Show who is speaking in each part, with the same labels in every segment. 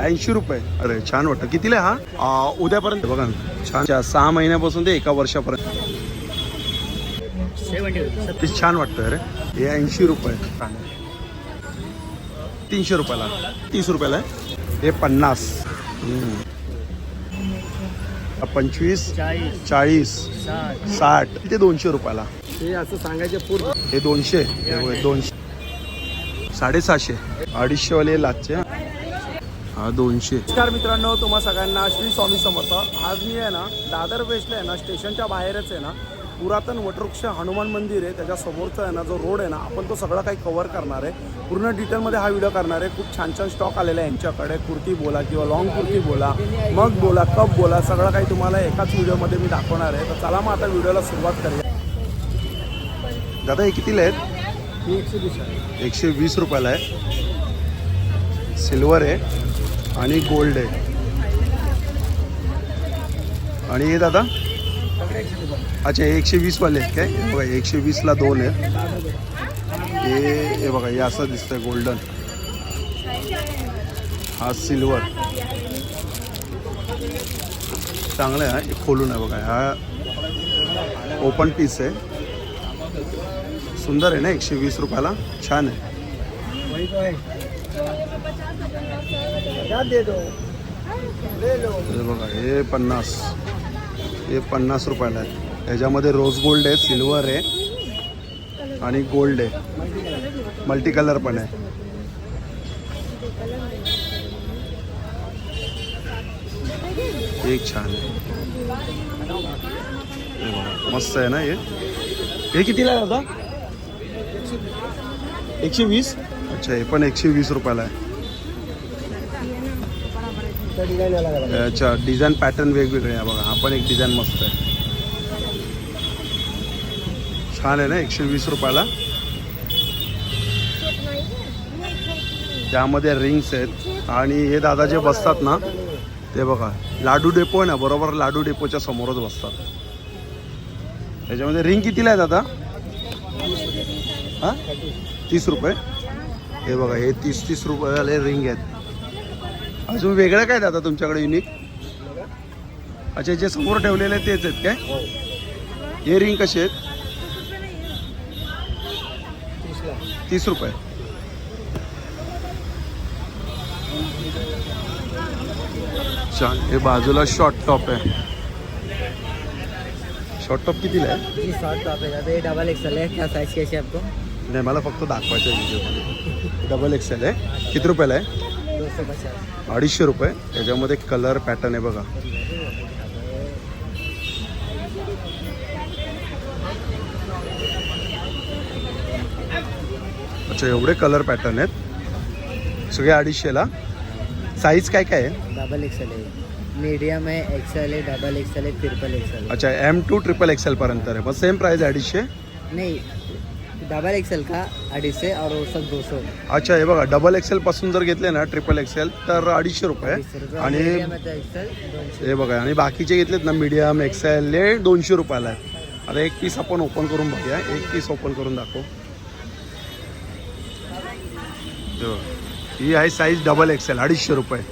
Speaker 1: ऐंशी रुपये. अरे छान वाटतं. कितीला हा? आ, उद्यापर्यंत. बघा ना छान. छान. सहा महिन्यापासून ते एका वर्षापर्यंत. ते छान वाटतं अरे. हे ऐंशी रुपये. तीनशे रुपयाला. तीस रुपयाला आहे. हे पन्नास. हम्म. हा पंचवीस.
Speaker 2: चाळीस.
Speaker 1: चाळीस
Speaker 2: साठ.
Speaker 1: साठ ते दोनशे रुपयाला.
Speaker 2: हे असं सांगायचे पूर्ण.
Speaker 1: हे दोनशे. हे दोनशे. साडेसहाशे. अडीचशेवाले लाचचे हा दोनशे.
Speaker 2: नमस्कार मित्रांनो तुम्हा सगळ्यांना श्री स्वामी समर्थ. आज मी आहे ना दादर वेस्टला आहे ना स्टेशनच्या बाहेरच आहे ना पुरातन वटवृक्ष हनुमान मंदिर आहे. त्याच्या समोरचा आहे ना जो रोड आहे ना आपण तो सगळं काही कव्हर करणार आहे. पूर्ण डिटेलमध्ये हा व्हिडिओ करणार आहे. खूप छान छान स्टॉक आलेला आहे यांच्याकडे. कुर्ती बोला किंवा लॉंग कुर्ती बोला मग बोला कप बोला सगळं काही तुम्हाला एकाच व्हिडिओमध्ये मी दाखवणार आहे. तर चला मग आता व्हिडिओला सुरुवात करूया.
Speaker 1: दादा हे कितीला आहेत?
Speaker 2: एकशे वीस
Speaker 1: एकशे वीस रुपयाला आहे. सिल्वर आहे. आणि गोल्ड आहे. आणि हे दादा? अच्छा एकशे एकशे वीसवाले आहेत काय? बघा एकशे वीसला दोन आहेत. हे हे बघा हे असं दिसतंय गोल्डन. हा सिल्वर. चांगलं आहे हे खोलून आहे बघा हा ओपन पीस आहे. सुंदर आहे ना एकशे वीस रुपयाला? छान आहे.
Speaker 2: दे
Speaker 1: हे बघा हे पन्नास. हे पन्नास रुपयाला आहे ह्याच्यामध्ये रोज गोल्ड आहे सिल्वर आहे आणि गोल्ड आहे. मल्टी कलर पण आहे. एक छान आहे. मस्त आहे ना हे? हे कितीला आहे दादा? एकशे वीस? अच्छा हे पण एकशे वीस रुपयाला आहे. अच्छा डिझाईन पॅटर्न वेगवेगळे आहे बघा. हा पण एक डिझाईन मस्त आहे. छान आहे ना एकशे वीस रुपयाला? त्यामध्ये रिंग्स आहेत. आणि हे दादा जे बसतात ना ते बघा. लाडू डेपो आहे ना बरोबर लाडू डेपोच्या समोरच बसतात. त्याच्यामध्ये रिंग कितीला आहे दादा? हां? तीस रुपये? हे बघा हे तीस तीस रुपयाले रिंग आहेत. अजून वेगळं काय दादा तुमच्याकडे युनिक अच्छा जे समोर ठेवलेले तेच आहेत काय? हे. रिंग कसे आहेत? तीस रुपये. छान. हे बाजूला शॉर्ट टॉप आहे. शॉर्ट टॉप कितीला आहे?
Speaker 2: जी शॉर्ट टॉप है ये डबल है क्या साइज कैसे आपको.
Speaker 1: नाही मला फक्त दाखवायचं आहे डबल एक्सेल आहे. किती रुपयाला आहे? अडीचशे रुपये. त्याच्यामध्ये कलर पॅटर्न आहे बघा. अच्छा एवढे कलर पॅटर्न आहेत. सगळे अडीचशेला साईज काय काय आहे?
Speaker 2: डबल एक्सएल है मीडियम है एक्सएल है डबल एक्सएल है ट्रिपल एक्सएल
Speaker 1: अच्छा एम टू ट्रिपल एक्सेल पर्यंत आहे. मग सेम प्राइस आहे अडीचशे?
Speaker 2: नहीं डबल एक्सएल का से और वो सब दो सौ
Speaker 1: अच्छा हे बघा डबल एक्सेल पासून जर घेतले ना ट्रिपल एक्सेल तर अडीचशे रुपये आणि हे बघा आणि बाकीचे घेतलेत ना मीडियम एक्सेल हे दोनशे रुपयाला आहे. आता एक पीस आपण ओपन करून बघूया. एक पीस ओपन करून दाखव. ही आहे साईज डबल एक्सेल अडीचशे रुपये.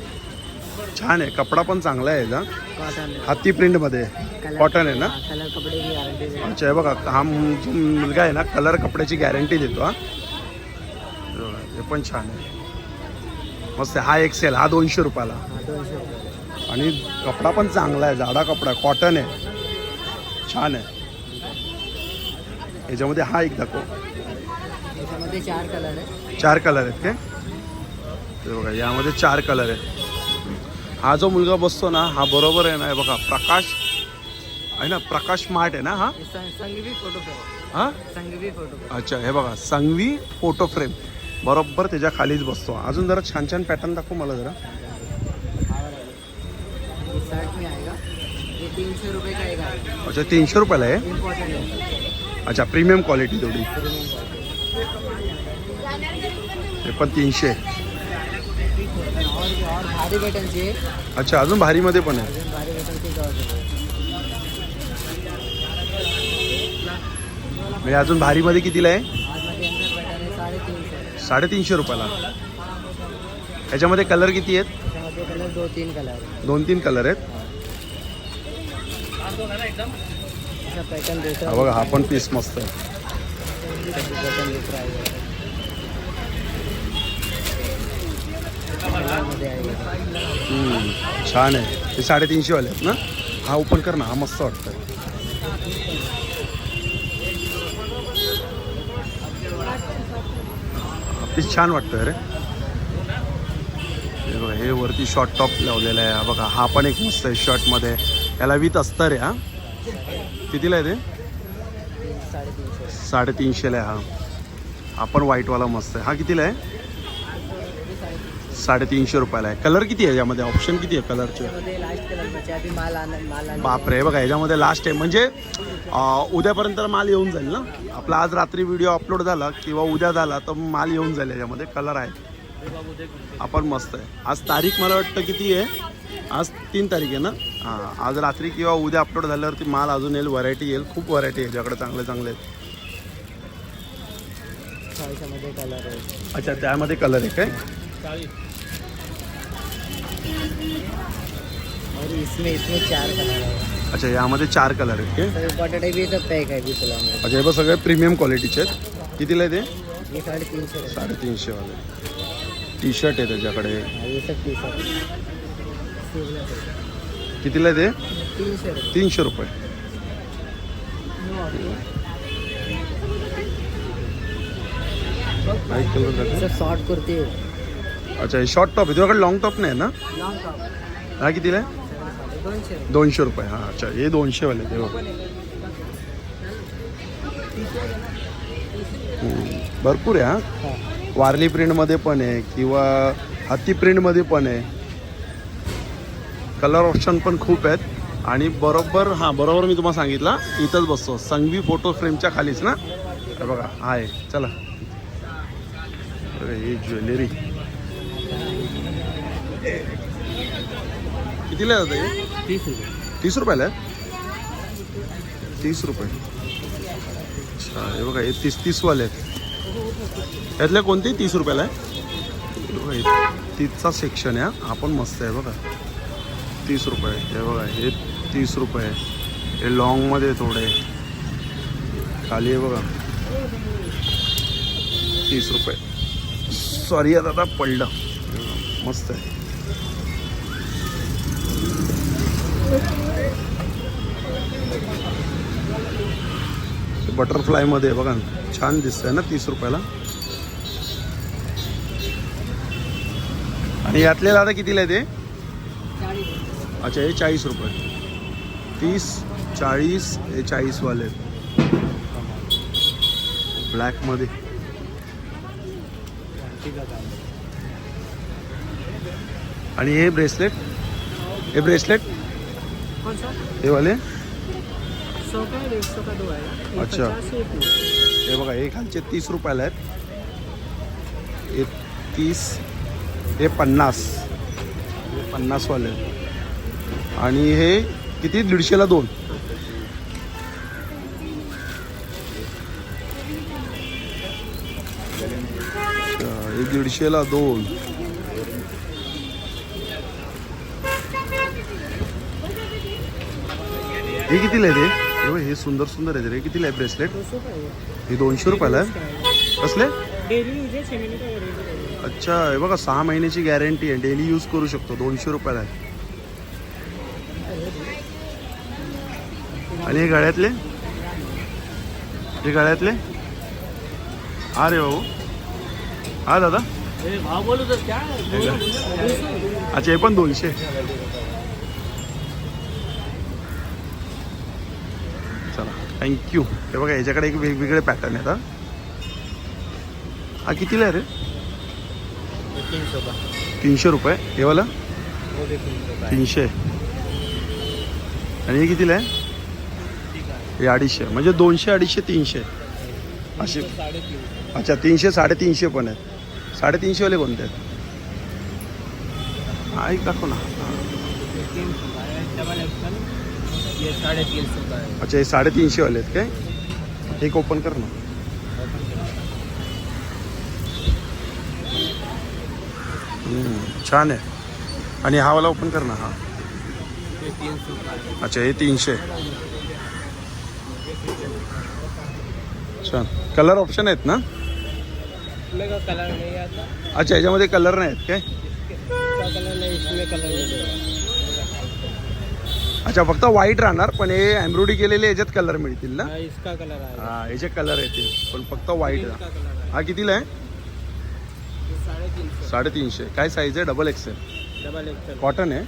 Speaker 1: छान आहे. कपडा पण चांगला आहे याचा.
Speaker 2: कॉटन
Speaker 1: हाती प्रिंटमध्ये कॉटन आहे ना? अच्छा हे बघा हा मुलगा आहे ना कलर कपड्याची गॅरंटी देतो हा. हे पण छान आहे. मस्त. हा एक्सेल हा दोनशे रुपयाला. आणि कपडा पण चांगला आहे जाडा कपडा कॉटन आहे. छान आहे. याच्यामध्ये हा एक दाखव.
Speaker 2: चार कलर आहे
Speaker 1: चार कलर आहेत काय? हे बघा यामध्ये चार कलर आहेत. हा जो मुलगा बसतो ना हा बरोबर आहे ना हे बघा प्रकाश. आहे ना प्रकाश मार्ट आहे ना हा?
Speaker 2: संगवी फोटो फ्रेम
Speaker 1: हा?
Speaker 2: संगवी फोटो
Speaker 1: अच्छा हे बघा संगवी फोटो फ्रेम बरोबर त्याच्या खालीच बसतो. अजून जरा छान छान पॅटर्न दाखव मला जरा.
Speaker 2: ये शर्ट में आएगा ये तीन सौ रुपये का? एक आएगा
Speaker 1: अच्छा तीनशे रुपयाला आहे?
Speaker 2: है
Speaker 1: अच्छा प्रीमियम क्वालिटी थोडी हे पण तीनशे.
Speaker 2: और भारी बटन
Speaker 1: अच्छा अजून भारीमध्ये पण आहे.
Speaker 2: अजून भारी बटन
Speaker 1: म्हणजे अजून भारीमध्ये कितीला आहे?
Speaker 2: साडेतीनशे
Speaker 1: रुपयाला. ह्याच्यामध्ये कलर किती आहेत?
Speaker 3: कलर दो तीन कलर
Speaker 1: दोन तीन कलर आहेत. हा बघा हा पण पीस मस्त आहे
Speaker 3: आहे.
Speaker 1: छान आहे. ते साडेतीनशे वाले आहेत ना? हा ओपन कर ना हा मस्त वाटतोय. हा छान वाटतंय रे. हे बघा हे वरती शॉर्ट टॉप लावलेलं आहे. हा बघा हा पण एक मस्त आहे शर्टमध्ये याला विथ असतं रे हा. कितीला आहे ते? साडेतीनशेला आहे हा. हा पण व्हाईटवाला मस्त आहे. हा कितीला आहे? साडेतीनशे रुपयाला आहे. कलर किती आहे यामध्ये? ऑप्शन किती आहे कलरचे बापरे बघा याच्यामध्ये लास्ट आहे. म्हणजे उद्यापर्यंत माल येऊन जाईल ना? आपला आज रात्री व्हिडिओ अपलोड झाला किंवा उद्या झाला तर माल येऊन जाईल याच्यामध्ये. कलर आहे. आपण मस्त आहे. आज तारीख मला वाटतं किती आहे? आज तीन तारीख आहे ना? हां आज रात्री किंवा उद्या अपलोड झाल्यावरती माल अजून येईल व्हरायटी येईल. खूप व्हरायटी आहे याच्याकडे चांगले चांगले आहेत. अच्छा त्यामध्ये कलर आहे काय?
Speaker 3: और इसमें इसमें चार कलर है।
Speaker 1: अच्छा यामध्ये चार कलर आहेत काय
Speaker 3: तो बटाटे भी तो पैक है भी पुलाव में।
Speaker 1: अच्छा हे बघ सगळे प्रीमियम क्वालिटीचे आहेत. कितीला आहे ते?
Speaker 3: ये साढ़े तीन सौ है
Speaker 1: साडेतीनशे वाले. टी शर्ट आहे त्याच्याकडे.
Speaker 3: हाँ, सब शर्ट
Speaker 1: कितीला आहे ते?
Speaker 3: तीन सौ रुपये।
Speaker 1: तीनशे रुपये. काय कलर दाखव?
Speaker 3: सब शॉर्ट कुर्ती है।
Speaker 1: अच्छा हे शॉर्ट टॉप आहे. तुझ्याकडे लॉंग टॉप नाही ना?
Speaker 3: लॉन्ग टॉप
Speaker 1: हा कितीला आहे?
Speaker 3: दोनशे. रुपये.
Speaker 1: हां अच्छा हे दोनशे वाले ते भरपूर आहे हा.
Speaker 3: हाँ.
Speaker 1: वारली प्रिंटमध्ये पण आहे किंवा हत्ती प्रिंटमध्ये पण आहे. कलर ऑप्शन पण खूप आहेत. आणि बरोबर हां बरोबर मी तुम्हाला सांगितलं. इथंच बसतो. संघवी फोटो फ्रेमच्या खालीच ना? बघा आहे. चला. अरे ही ज्वेलरी कितीला दादा हे?
Speaker 3: तीस रुपये.
Speaker 1: तीस रुपयाला आहे? तीस रुपये. अच्छा हे बघा हे तीस तीसवाले आहेत. त्यातले कोणते तीस रुपयाला आहे? तीसचा सेक्शन आहे हा. हा पण मस्त आहे बघा. तीस रुपये हे बघा हे तीस रुपये. हे लॉंगमध्ये थोडे. खाली आहे बघा. तीस रुपये. सॉरी आता पडलं. मस्त आहे. बटरफ्लायमध्ये बघा छान दिसतंय ना तीस रुपयाला. आणि यातले दादा कितीला आहे ते? अच्छा हे चाळीस रुपये. तीस चाळीस हे चाळीसवाले आहेत. ब्लॅकमध्ये आणि हे ब्रेसलेट हे ब्रेसलेट हे वाले?
Speaker 3: सौ का डेढ़ सौ का दो है ये
Speaker 1: अच्छा। हे बघा हे खालचे तीस रुपयाला आहेत. हे तीस हे पन्नास. हे पन्नासवाले आहेत. आणि हे किती? दीडशेला दोन. हे दीडशेला दोन. हे कितीला आहे ते हे सुंदर सुंदर आहे रे. कितीला आहे ब्रेसलेट
Speaker 3: है
Speaker 1: दोनशे रुपयाला आहे? कसले? अच्छा हे बघा सहा महिन्याची गॅरंटी आहे. डेली यूज करू शकतो. दोनशे रुपयाला आहे. आणि हे गळ्यातले? हे गळ्यातले? हा रे भाऊ. हा दादा. अच्छा हे पण दोनशे चला थँक्यू हे बघा याच्याकडे एक वेगवेगळे पॅटर्न आहेत हा. कितीला आहे रे? तीनशे रुपये. हे वाला? तीनशे आणि हे कितीला आहे? हे अडीचशे. म्हणजे दोनशे अडीचशे तीनशे. असे. अच्छा तीनशे साडेतीनशे पण आहेत. साडेतीनशेवाले कोणते आहेत? एक दाखव ना.
Speaker 3: ये तीन सौ का है डबल एक्सल ये साढ़े तीन सौ का है
Speaker 1: अच्छा हे साडेतीनशेवाले आहेत काय? एक ओपन कर ना. हम्म, छान आहे. आणि हा वाला ओपन कर ना हा.
Speaker 3: ये तीन सौ का है
Speaker 1: अच्छा हे तीनशे. छान. कलर ऑप्शन आहेत ना?
Speaker 3: इसमें का कलर नहीं आता.
Speaker 1: अच्छा याच्यामध्ये कलर नाही आहेत काय?
Speaker 3: इसका कलर नहीं इसमें कलर मिलेगा
Speaker 1: अच्छा फक्त व्हाईट राहणार पण हे एम्ब्रॉयडरी केलेले याच्यात कलर मिळतील ना?
Speaker 3: हाँ इसका कलर
Speaker 1: हा याचे कलर येतील पण फक्त व्हाईट
Speaker 3: इसका कलर आएगा
Speaker 1: हा कितीला आहे? साडेतीनशे. काय साईज आहे? Double XL
Speaker 3: double XL
Speaker 1: cotton आहे?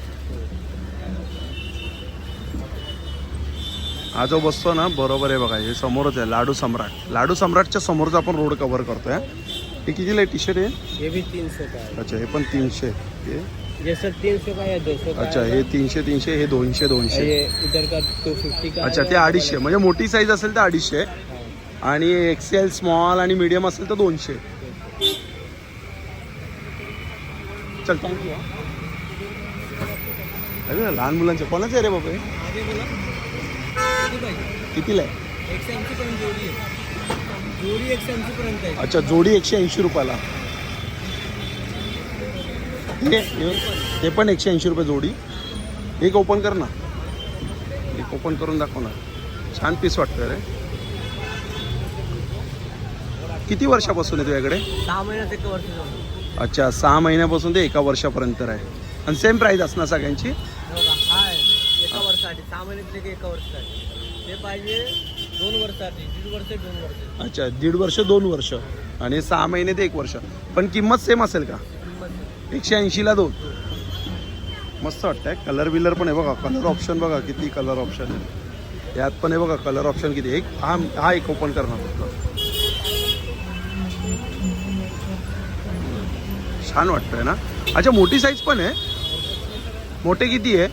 Speaker 1: हा जो बसतो ना बरोबर आहे बघा हे समोरच आहे लाडू सम्राट. लाडू सम्राटच्या समोरचा आपण रोड कव्हर करतोय हा. कितीला टी शर्ट आहे?
Speaker 3: ये भी तीन सौ का है
Speaker 1: अच्छा हे पण तीनशे. हे
Speaker 3: ये सब तीन सौ का या दो सौ का
Speaker 1: अच्छा
Speaker 3: है
Speaker 1: तीनशे तीनशे हे दोनशे दोनशे।
Speaker 3: ये इधर का टू फिफ्टी का
Speaker 1: अच्छा ते अडीचशे म्हणजे मोठी साईज असेल तर अडीचशे. आणि एक्सेल स्मॉल आणि मीडियम असेल तर दोनशे. चल. थँक्यू अरे लहान मुलांचे. कोणाचं आहे रे बाबा हे?
Speaker 3: आगे बोला. किती पाहिजे
Speaker 1: कितीला आहे?
Speaker 3: एकशे ऐंशी पर्यंत जोडी आहे. जोडी एकशे ऐंशी पर्यंत आहे.
Speaker 1: अच्छा जोडी एकशे ऐंशी रुपयाला. हे हे- पण एकशे ऐंशी रुपये जोडी. एक ओपन कर ना. एक ओपन करून दाखव ना. छान पीस वाटतं रे. किती वर्षापासून आहे तुझ्याकडे
Speaker 3: सहा महिन्यात वर्ष
Speaker 1: अच्छा सहा महिन्यापासून ते एका वर्षापर्यंत आहे. आणि सेम प्राईस असणार सगळ्यांची?
Speaker 3: हा एका वर्षासाठी. सहा महिन्यातले की एका वर्षासाठी. ते पाहिजे दोन वर्षासाठी दीड वर्ष दोन वर्ष.
Speaker 1: अच्छा दीड वर्ष दोन वर्ष. आणि सहा महिने ते एक वर्ष. पण किंमत सेम असेल का? एकशे ऐंशीला दोन. मस्त वाटतंय. कलर बिलर पण आहे बघा. कलर ऑप्शन बघा किती कलर ऑप्शन आहे. यात पण आहे बघा कलर ऑप्शन किती. एक हा हा एक ओपन करणार. फक्त छान वाटतंय ना? अच्छा मोठी साईज पण आहे. मोठे किती आहे?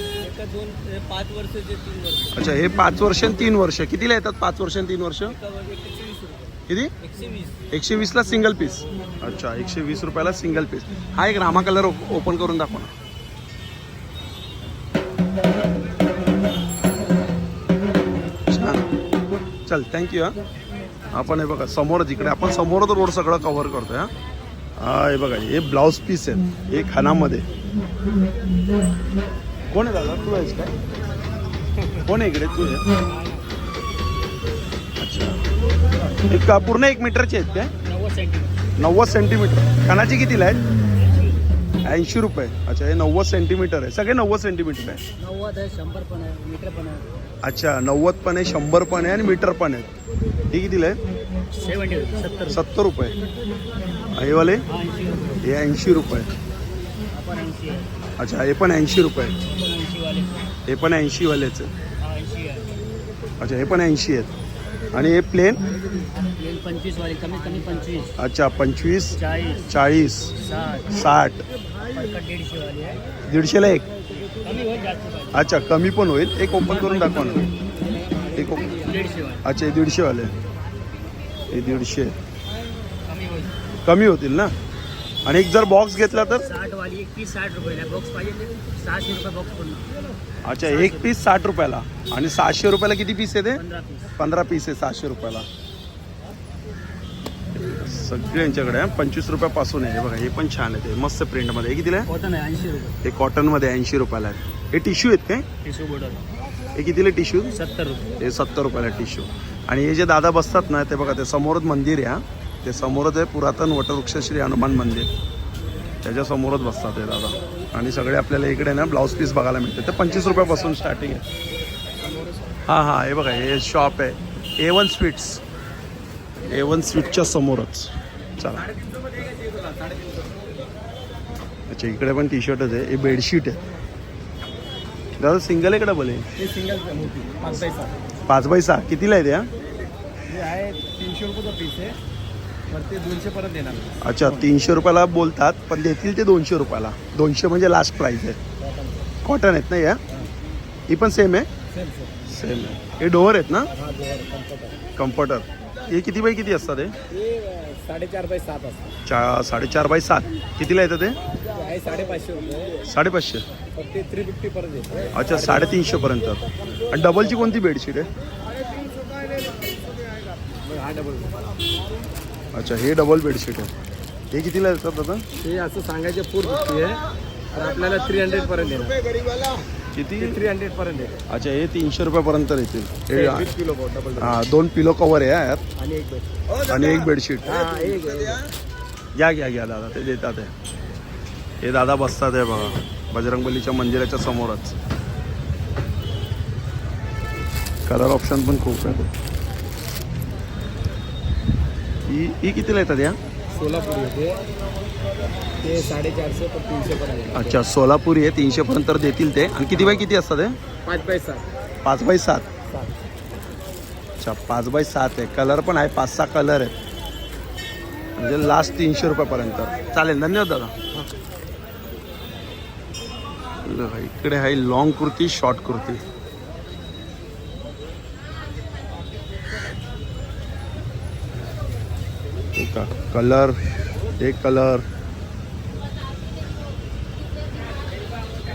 Speaker 3: एका दोन ते पाच वर्षाचे तीन वर्ष.
Speaker 1: अच्छा हे पाच वर्ष आणि तीन वर्ष. कितीला येतात पाच वर्ष आणि तीन वर्ष
Speaker 3: एका वर्ष एकशे वीस रुपये
Speaker 1: किती?
Speaker 3: एकशे वीस.
Speaker 1: एकशे वीसला सिंगल पीस अच्छा एकशे वीस रुपयाला सिंगल पीस हा एक रामा कलर ओपन करून दाखवा ना. छान. चल थँक्यू हा. आपण हे बघा समोरच इकडे आपण समोरच रोड सगळं कव्हर करतोय हा. हा हे बघा हे ब्लाऊज पीस आहेत हे खानामध्ये. कोण आहे दादा? तू आहेस काय? कोण आहे इकडे? तू आहे? अच्छा. एक पूर्ण एक मीटरचे आहेत काय?
Speaker 3: नव्वद सेंटीमीटर.
Speaker 1: खानाची कितीला आहेत? ऐंशी रुपये. अच्छा हे नव्वद सेंटीमीटर आहे. सगळे नव्वद सेंटीमीटर आहे.
Speaker 3: नव्वद आहे शंभर पण आहे मीटर पण आहे.
Speaker 1: अच्छा नव्वद पण आहे शंभर पण आहे आणि मीटर पण आहेत. हे कितीला
Speaker 3: सेवन्टी सत्तर.
Speaker 1: रुपये. हे वाले?
Speaker 3: हा ऐंशी रुपये. आहे.
Speaker 1: अच्छा हे पण ऐंशी रुपये. हे पण ऐंशी वालेच आहे
Speaker 3: हा ऐंशी आहे.
Speaker 1: अच्छा हे पण ऐंशी आहेत. आणि हे प्लेन
Speaker 3: पंचवीस वाले कमीत कमी पंचवीस.
Speaker 1: अच्छा पंचवीस
Speaker 3: चाळीस.
Speaker 1: चाळीस
Speaker 3: साठ. दीडशे वाले आहे.
Speaker 1: दीडशेला एक?
Speaker 3: कमी होईल जास्त पाहिजे.
Speaker 1: अच्छा कमी पण होईल. एक ओपन करून दाखवा ना. एक ओपन
Speaker 3: दीडशे वाले.
Speaker 1: अच्छा हे दीडशेवाले. हे दीडशे.
Speaker 3: कमी होईल.
Speaker 1: कमी होतील ना? आणि एक जर बॉक्स घेतला तर?
Speaker 3: साठ वाली एक पीस साठ रुपये बॉक्स पाहिजे ते? सहाशे रुपये बॉक्स पडणार
Speaker 1: अच्छा एक पीस साठ रुपयाला. आणि सहाशे रुपयाला किती पीस आहे ते?
Speaker 3: पंधरा पीस
Speaker 1: आहे सहाशे रुपयाला. सगळे यांच्याकडे आहे. पंचवीस रुपयापासून आहे. बघा हे पण छान आहे ते. मस्त प्रिंटमध्ये हे कितीला आहे?
Speaker 3: कॉटन आहे ऐंशी रुपये.
Speaker 1: हे कॉटनमध्ये ऐंशी रुपयाला आहे. हे टिश्यू आहेत काय?
Speaker 3: टिशू बॉर्डर
Speaker 1: हे कितीला टिश्यू
Speaker 3: सत्तर रुपये.
Speaker 1: हे सत्तर रुपयाला टिश्यू आणि हे जे दादा बसतात ना ते बघा ते समोरच मंदिर आहे ते समोरच आहे पुरातन वटवृक्ष श्री हनुमान मंदिर. त्याच्या समोरच बसतात हे दादा. आणि सगळे आपल्याला इकडे ना ब्लाऊज पीस बघायला मिळते ते पंचवीस रुपयापासून स्टार्टिंग आहे. हां हां हे बघा हे शॉप आहे. A one sweets A one स्वीटच्या समोरच. चला. अच्छा इकडे पण टी शर्टच आहे. हे बेडशीट आहे. दादा सिंगल आहे का डबल आहे?
Speaker 3: सिंगल मोठी पाच
Speaker 1: बाय सहा. कितीला आहे त्या
Speaker 3: तीनशे रुपयाचा पीस आहे. ते दोनशे देणार.
Speaker 1: अच्छा तीनशे रुपयाला बोलतात पण देतील ते दोनशे रुपयाला. दोनशे म्हणजे लास्ट प्राईस आहे. कॉटन आहेत ना या? ही पण सेम आहे?
Speaker 3: सेम
Speaker 1: आहे. हे डोअर आहेत ना?
Speaker 3: हा कम्फर्टर
Speaker 1: हे किती बाय किती असतात हे?
Speaker 3: साडेचार बाय सात असतात.
Speaker 1: चा साडेचार बाय सात. कितीला येतं ते?
Speaker 3: साडेपाचशे
Speaker 1: साडेपाचशे.
Speaker 3: थ्री फिफ्टी
Speaker 1: अच्छा साडेतीनशेपर्यंत आणि डबलची कोणती बेडशीट आहे? अच्छा हे डबल बेडशीट आहे. हे कितीला येतात दादा?
Speaker 3: हे असं सांगायचे पूर फिफ्टी आहे तर आपल्याला थ्री हंड्रेड पर्यंत येणार.
Speaker 1: किती?
Speaker 3: थ्री हंड्रेड पर्यंत
Speaker 1: अच्छा हे तीनशे रुपयापर्यंत येतील. हे
Speaker 3: वीस किलो डबल
Speaker 1: हा दोन पिलो कवर आहे यात.
Speaker 3: आणि एक बेड
Speaker 1: आणि एक बेडशीट
Speaker 3: हा एक
Speaker 1: घ्या घ्या घ्या दादा ते देतात आहे. हे दादा बसतात आहे बघा बजरंगबलीच्या मंदिराच्या समोरच. कलर ऑप्शन पण खूप आहे. ही ही कितीला येतात या?
Speaker 3: सोलापूर येते. ते साडेचारशे पण तीनशे पर्यंत
Speaker 1: अच्छा सोलापुरी आहे तीनशे पर्यंत तर देतील ते. आणि किती बाय किती असतात हे?
Speaker 3: पाच बाय सात.
Speaker 1: पाच बाय सात.
Speaker 3: सात.
Speaker 1: अच्छा पाच बाय सात आहे. कलर पण आहे पाच सहा कलर आहेत. म्हणजे लास्ट तीनशे रुपयापर्यंत. चालेल धन्यवाद दादा. इकडे आहे लॉंग कुर्ती शॉर्ट कुर्ती. हो का कलर एक कलर.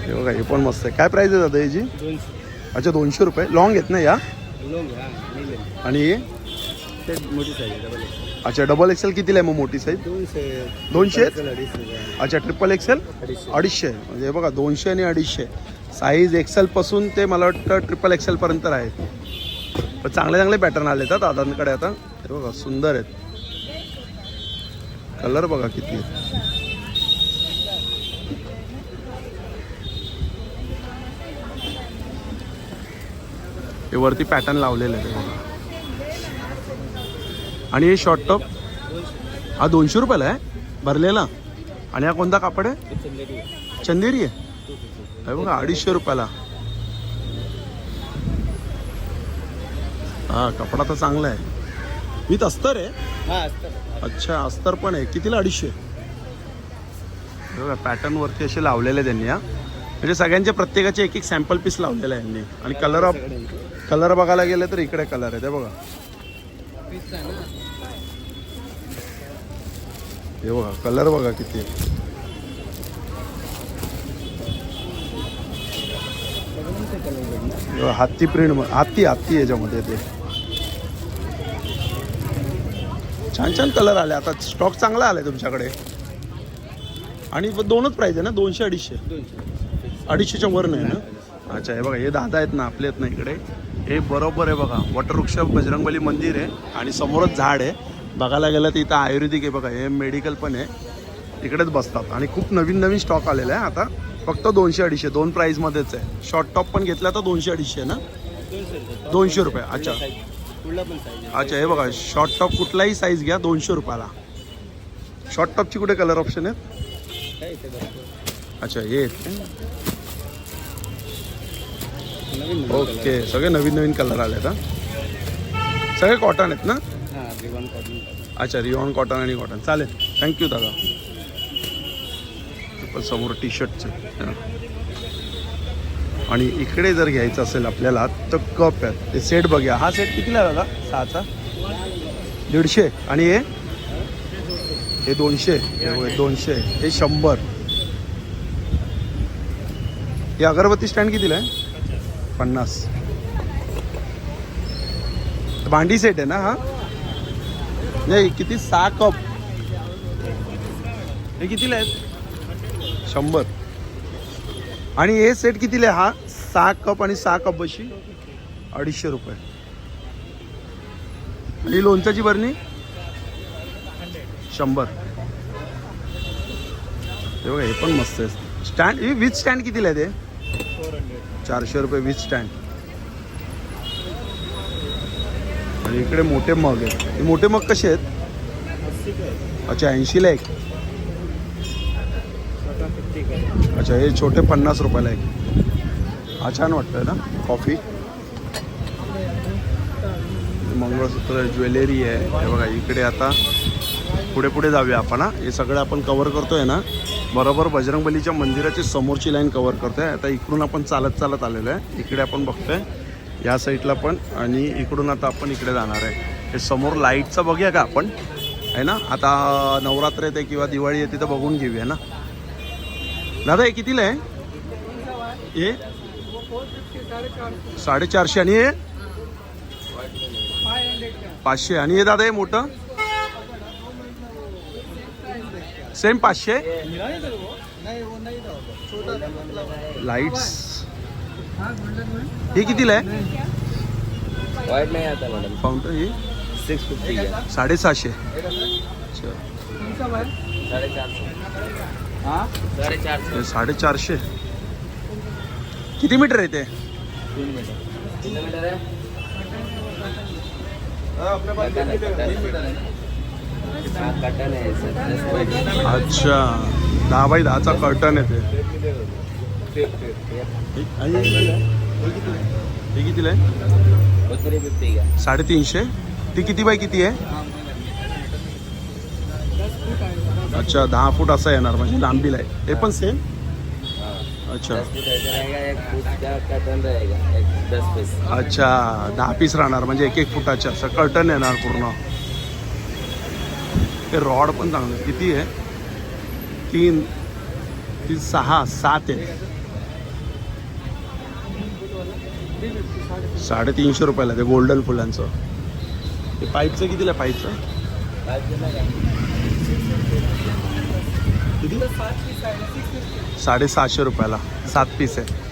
Speaker 1: हे बघा हे पण मस्त आहे. काय प्राईस आहे दादा याची? अच्छा दोनशे रुपये. लॉंग आहेत ना या. आणि हे. अच्छा डबल एक्सेल कितीला आहे मग मोठी साईज
Speaker 3: दोनशे.
Speaker 1: अच्छा ट्रिपल एक्सेल
Speaker 3: अडीचशे.
Speaker 1: म्हणजे हे बघा दोनशे आणि अडीचशे. साईज एक्सेल पासून ते मला वाटतं ट्रिपल एक्सेल पर्यंत आहे पण चांगले चांगले पॅटर्न आले आहेत दादांकडे आता. हे बघा सुंदर आहेत. कलर बघा किती आहे हे वरती पॅटर्न लावलेले आहे. बघा आणि हे शॉर्ट टॉप हा दोनशे रुपयाला आहे? भरलेला? आणि हा कोणता कापड आहे?
Speaker 3: चंदेरी आहे.
Speaker 1: हे बघा अडीचशे रुपयाला. हा कपडा तर चांगला आहे. विथ अस्तर आहे. अच्छा अस्तर पण आहे. कितीला अडीचशे? बघा पॅटर्न वरती असे लावलेले त्यांनी हा. म्हणजे सगळ्यांचे प्रत्येकाचे एक एक सॅम्पल पीस लावलेले आहे यांनी. आणि कलर ऑफ कलर बघायला गेले तर इकडे कलर आहे ते बघा. हे बघा कलर बघा किती आहे. हत्ती प्रिंट हत्ती हत्ती याच्यामध्ये ते. छान छान कलर आले. आता स्टॉक चांगला आलाय तुमच्याकडे. आणि ब- दोनच प्राईज आहे ना? दोनशे अडीचशे.
Speaker 3: दोनशे
Speaker 1: अडीचशेच्या वर नाही ना? अच्छा हे बघा हे दादा आहेत ना आपले आहेत ना इकडे. हे बरोबर आहे बघा वटवृक्ष बजरंगबली मंदिर आहे आणि समोरच झाड आहे. बघायला गेलं तर इथं आयुर्वेदिक आहे बघा हे मेडिकल पण आहे. इकडेच बसतात. आणि खूप नवीन नवीन स्टॉक आलेला आहे. आता फक्त दोनशे अडीचशे दोन प्राईजमध्येच आहे. शॉर्ट टॉप पण घेतला तर दोनशे अडीचशे ना?
Speaker 3: दोनशे
Speaker 1: रुपये. अच्छा.
Speaker 3: पुढला पण साईज
Speaker 1: अच्छा हे बघा शॉर्ट टॉप कुठलाही साईज घ्या दोनशे रुपयाला. शॉर्ट टॉपची कुठे कलर ऑप्शन आहेत?
Speaker 3: काय इथे बघतो.
Speaker 1: अच्छा हे. आहेत?
Speaker 3: नवीन
Speaker 1: ओके सगळे नवीन नवीन कलर आले का सगळे कॉटन आहेत ना?
Speaker 3: हा कॉटन
Speaker 1: अच्छा रिओन कॉटन आणि कॉटन चालेल. थँक्यू दादा. हे पण समोर टी शर्टचे आणि इकडे जर घ्यायचं असेल आपल्याला तर कप आहेत ते सेट बघूया. हा सेट कितीला आहे दादा? सहाचा? दीडशे. आणि हे? हे दोनशे. दोनशे. हे शंभर. हे अगरबत्ती स्टँड कितीला आहे? पन्नास. भांडी सेट आहे ना हा? नाही किती? सहा कप. हे कितीला आहेत? शंभर. आणि हे सेट कितीला आहे हा सहा कप आणि सहा कप बशी अडीचशे रुपये. आणि लोणच्याची बरणी शंभर. हे बघा हे पण मस्त आहे. स्टँड ही विथ स्टँड कितीला आहे ते? चारशे रुपये वीज स्टँड आणि इकडे मोठे मग आहेत. हे मोठे मग कसे आहेत? अच्छा ऐंशीला एक. अच्छा हे छोटे पन्नास रुपयाला एक. हा छान वाटतंय ना कॉफी? मंगळसूत्र ज्वेलरी आहे. हे बघा इकडे आता पुढे पुढे जाऊया आपण हा. हे सगळं आपण कवर करतोय ना बरोबर बजरंगबलीच्या मंदिराची समोरची लाईन कवर करतोय. आता इकडून आपण चालत चालत आलेलो आहे. इकडे आपण बघतोय या साईडला पण आणि इकडून आता आपण इकडे जाणार आहे. हे समोर लाईटचं बघूया का आपण? आहे ना? आता नवरात्र येते किंवा दिवाळी येते तर बघून घेऊया ना. दादा हे कितीला आहे? हे? साडेचारशे आणि हे? पाचशे. आणि हे दादा हे मोठं? सेम पाचशे? लाईट्स हे कितीला आहे?
Speaker 3: वाइट नहीं आता मैडम
Speaker 1: हे?
Speaker 3: सिक्स फिफ्टी
Speaker 1: साडेसहाशे. अच्छा.
Speaker 3: साढ़े चार सौ हाँ? साढ़े चार सौ
Speaker 1: हे साडेचारशे. किती मीटर आहे ते?
Speaker 3: तीन मीटर. तीन मीटर कटन सर दस बाई
Speaker 1: अच्छा. दहा बाय दहाचा कर्टन आहे ते. कितीला आहे? साडेतीनशे. ती किती बाय किती आहे? अच्छा दहा फूट असं येणार म्हणजे लांबीला आहे. हे पण सेम अच्छा. अच्छा दहा पीस राहणार म्हणजे एक एक फुटाचे असं कर्टन येणार पूर्ण. ते रॉड पण चांगलं. किती आहे? तीन तीन सहा सात आहे. साडेतीनशे रुपयाला ते गोल्डन फुलांचं. ते पाईपचं कितीला पाईपचं? किती साडेसहाशे रुपयाला. सात पीस आहे.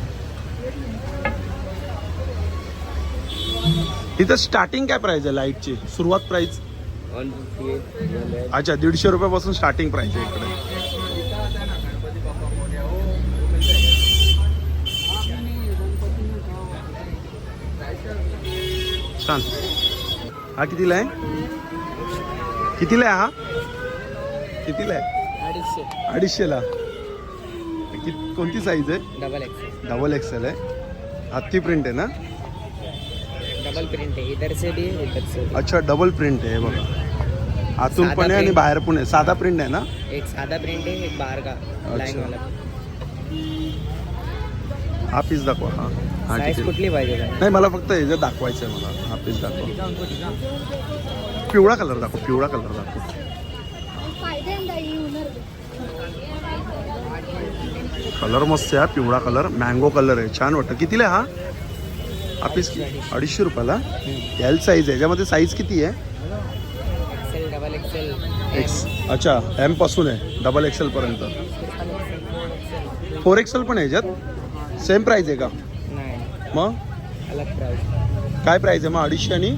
Speaker 1: इथं स्टार्टिंग काय प्राइस आहे लाईटची सुरुवात प्राइस अच्छा दीडशे रुपयापासून स्टार्टिंग प्राइस आहे इकडे. छान. हा कितीला आहे? कितीला आहे हा? कितीला आहे? अडीचशेला कि कोणती साईज आहे?
Speaker 3: डबल एक्स
Speaker 1: डबल एक्सेल आहे. हत्ती प्रिंट आहे ना?
Speaker 3: डबल प्रिंट है इधर से भी है इधर से भी
Speaker 1: अच्छा डबल प्रिंट आहे हे बघा. आतून
Speaker 3: साधा
Speaker 1: पण आहे आणि
Speaker 3: print.
Speaker 1: बाहेर पण आहे. साधा प्रिंट आहे ना?
Speaker 3: एक सादा प्रिंट है एक बाहर का लाइन वाला.
Speaker 1: हा पीस दाखवा. हा. हा
Speaker 3: साईज
Speaker 1: ठीक आहे
Speaker 3: कुठली पाहिजे काय
Speaker 1: नाही मला फक्त ह्याच्यात दाखवायचं आहे मला. हा पीस दाखवा. पिवळा कलर दाखव पिवळा कलर दाखव
Speaker 4: फायद्यांदा येणार
Speaker 1: कलर मस्त आहे पिवळा कलर. मँगो कलर आहे. छान वाटतं. कितीला हा? हा पीस अडीचशे रुपयाला? एल साईज आहे. याच्यामध्ये साईज किती आहे?
Speaker 3: एक्सेल डबल एक्सेल
Speaker 1: एक्स अच्छा एमपासून आहे. डबल एक्सेल पर्यंत. फोर एक्सेल पण आहे याच्यात? सेम प्राइस आहे का? मग? काय प्राइस आहे? मग अडीचशे आणि?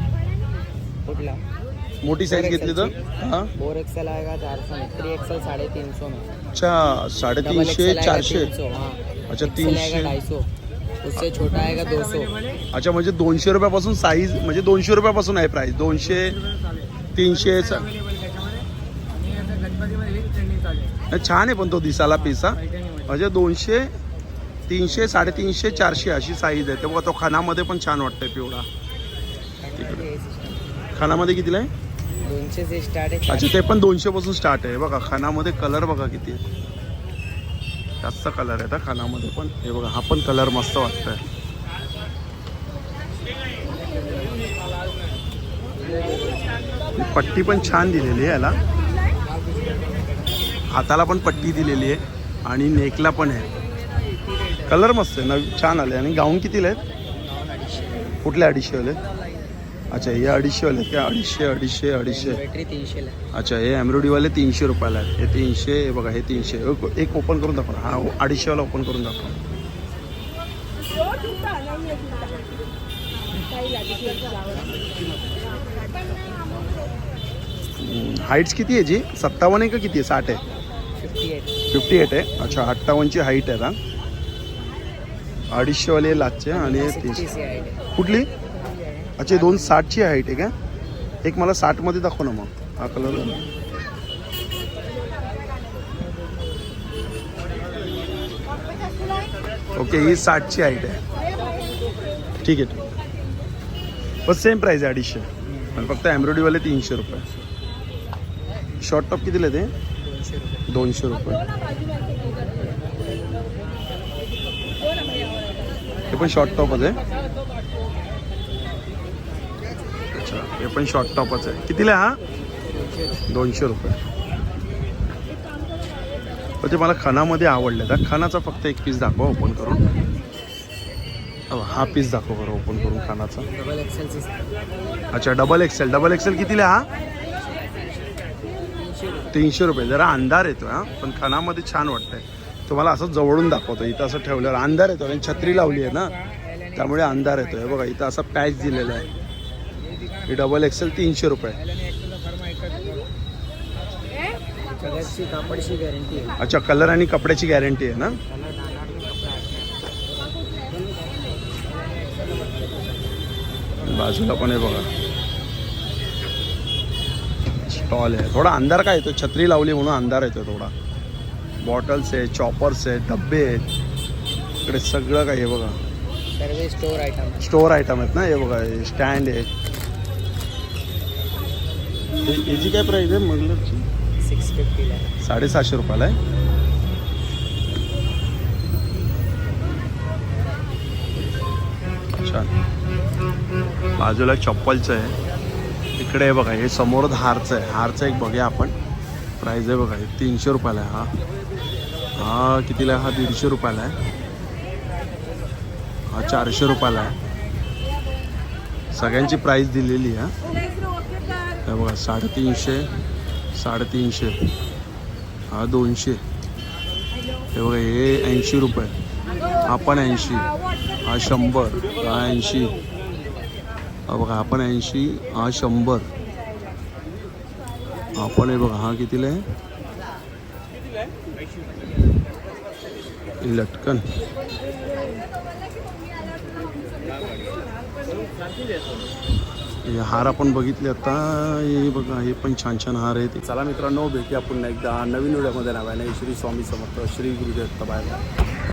Speaker 1: मोठी साईज घेतली तर? हां?
Speaker 3: फोर एक्सेल आएगा चार सौ में थ्री एक्सेल साढ़े तीन सौ में
Speaker 1: अच्छा साडेतीनशे चारशे. अच्छा,
Speaker 3: एक्सेल आएगा
Speaker 1: 300.
Speaker 3: ढाई सौ उससे छोटा आएगा दो सौ
Speaker 1: अच्छा म्हणजे दोनशे रुपयापासून साईज म्हणजे दोनशे रुपयापासून आहे प्राइस दोनशे तीनशे चा- नाही, छान आहे पण तो दिसाला पिसा. म्हणजे दोनशे तीनशे साडेतीनशे चारशे अशी साईज आहे. तेव्हा तो खानामध्ये पण छान वाटतंय पिवळा. खानामध्ये कितीला आहे?
Speaker 3: दोनशे से स्टार्ट है
Speaker 1: अच्छा ते पण दोनशे पासून स्टार्ट आहे. बघा खानामध्ये कलर बघा किती आहे. जास्त कलर आहे त्या खानामध्ये पण. हे बघा हा पण कलर मस्त वाटतंय. ही पट्टी पण छान दिलेली आहे याला. हाताला पण पट्टी दिलेली आहे आणि नेकला पण आहे. कलर मस्त आहे नवी छान आले आणि गाऊन कितीला आहेत? कुठले अडीचशे वाले? अच्छा हे अडीचशे वाले आहेत का? अडीचशे अडीचशे अडीचशे.
Speaker 3: बॅटरी
Speaker 1: अच्छा हे एम्ब्रॉयडरीवाले तीनशे रुपयाला आहेत. हे तीनशे हे बघा हे तीनशे. एक- एक ओपन करून दाखवा. हा अडीचशेवाला ओपन करून दाखवा. हाईट्स किती आहे जी? सत्तावन्न आहे का किती आहे? साठ आहे.
Speaker 3: फिफ्टी एट
Speaker 1: फिफ्टी एट आहे. अच्छा अठ्ठावन्नची हाईट आहे ना. अडीचशेवाले लाचचे आणि हे तीनशे. कुठली? अच्छा हे दोन साठची हाईट आहे. का एक मला साठमध्ये दाखव ना मग. हा कलर ओके ही साठची हाईट आहे. ठीक आहे. बस सेम प्राईस आहे अडीचशे. पण फक्त एम्ब्रॉयडरीवाले तीनशे रुपये. शॉर्ट टॉप कितीला ते?
Speaker 3: दोनशे रुपये.
Speaker 1: हे पण शॉर्ट टॉपच हे पण शॉर्ट टॉपच आहे. कितीला हा? दोनशे रुपये. पण ते मला खणामध्ये आवडले त्या खणाचा फक्त एक पीस दाखवा ओपन करून. हा पीस दाखव बरं ओपन करून खानाचा. अच्छा डबल एक्सेल डबल एक्सेल कितीला हा? तीनशे रुपये. जरा अंधार येतो हा. पण खणामध्ये छान वाटतंय. तुम्हाला असं जवळून दाखवतो. इथं असं ठेवल्यावर अंधार येतो आणि छत्री लावली आहे ना त्यामुळे अंधार येतो बघा इथं असं पॅच दिलेला आहे. ही डबल एक्सेल तीनशे रुपये. अच्छा कलर आणि कपड्याची गॅरंटी आहे ना? बाजूला पण आहे बघा. स्टॉल आहे. थोडा अंधार काय येतो? छत्री लावली म्हणून अंधार येतो थोडा. बॉटल्स आहे चॉपर्स आहे डब्बे आहेत. इकडे सगळं काही आहे बघा.
Speaker 3: स्टोर आयटम
Speaker 1: स्टोअर आयटम आहेत ना? हे बघा स्टँड आहे. याची काय प्राईस आहे मगलरची?
Speaker 3: सिक्स फिफ्टीला
Speaker 1: साडेसहाशे रुपयाला आहे. छान. बाजूला चप्पलचं आहे. इकडे आहे बघा हे समोर हारचं आहे. हारचं एक बघूया आपण. प्राईज आहे बघा तीनशे रुपयाला आहे हा. हा कितीला आहे? हा दीडशे रुपयाला आहे. हा चारशे रुपयाला आहे. सगळ्यांची प्राईस दिलेली आहे हे बघा साडेतीनशे साडेतीनशे हा दोनशे. हे बघा हे ऐंशी रुपये. हा पण ऐंशी हा शंभर हा ऐंशी. हा बघा हा पण ऐंशी हा शंभर. हा पण आहे बघा हा कितीला आहे? लटकन. हे हार आपण बघितले आता. हे बघा हे पण छान छान हार आहेत.
Speaker 2: चला मित्रांनो भेटूया पुन्हा एकदा नवीन व्हिडिओमध्ये. नव्याने श्री स्वामी समर्थ श्री गुरुदेव बाय